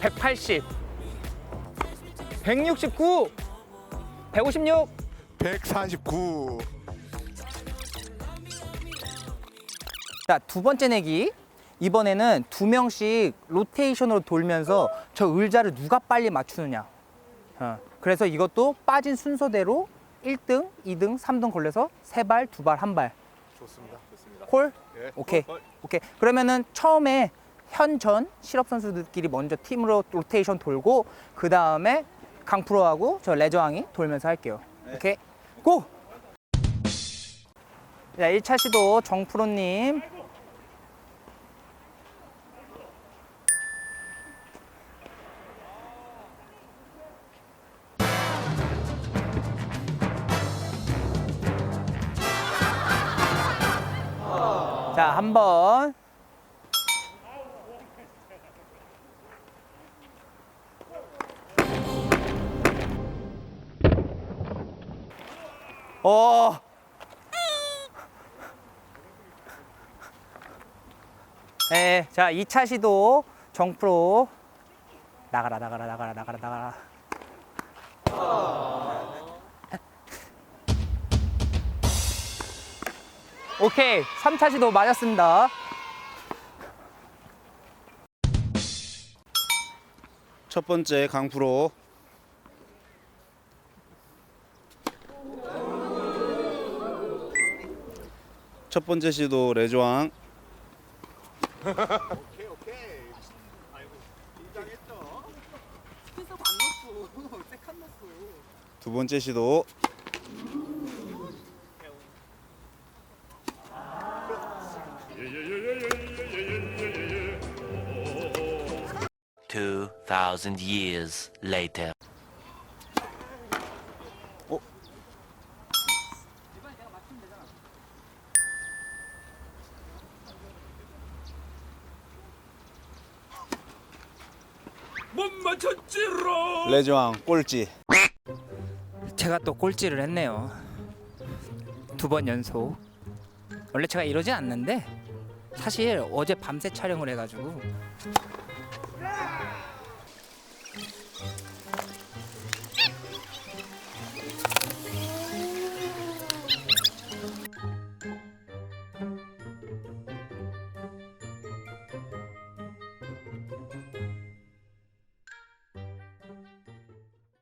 180 169 156 149 자, 두 번째 내기. 이번에는 두 명씩 로테이션으로 돌면서 저 의자를 누가 빨리 맞추느냐. 어, 그래서 이것도 빠진 순서대로 1등, 2등, 3등 걸려서 세 발, 두 발, 한 발. 좋습니다. 좋습니다. 콜? 예. 오케이. 오케이. 그러면은 처음에 현전 실업 선수들끼리 먼저 팀으로 로테이션 돌고 그 다음에 강프로하고 저 레저왕이 돌면서 할게요. 오케이. 고! 자, 1차 시도 정프로님. 자, 한 번. 어. 네, 자, 2차 시도 정프로 나가라 나가라 나가라 나가라 나가라. 오케이, 3차 시도 맞았습니다. 첫 번째 강프로 첫 번째 시도 레조왕 오케이 오케이. 아이고 긴장했죠. 두 번째 시도 Two thousand years later. 레조왕 꼴찌 제가 또 꼴찌를 했네요. 두 번 연속. 원래 제가 이러진 않는데 사실 어제 밤새 촬영을 해가지고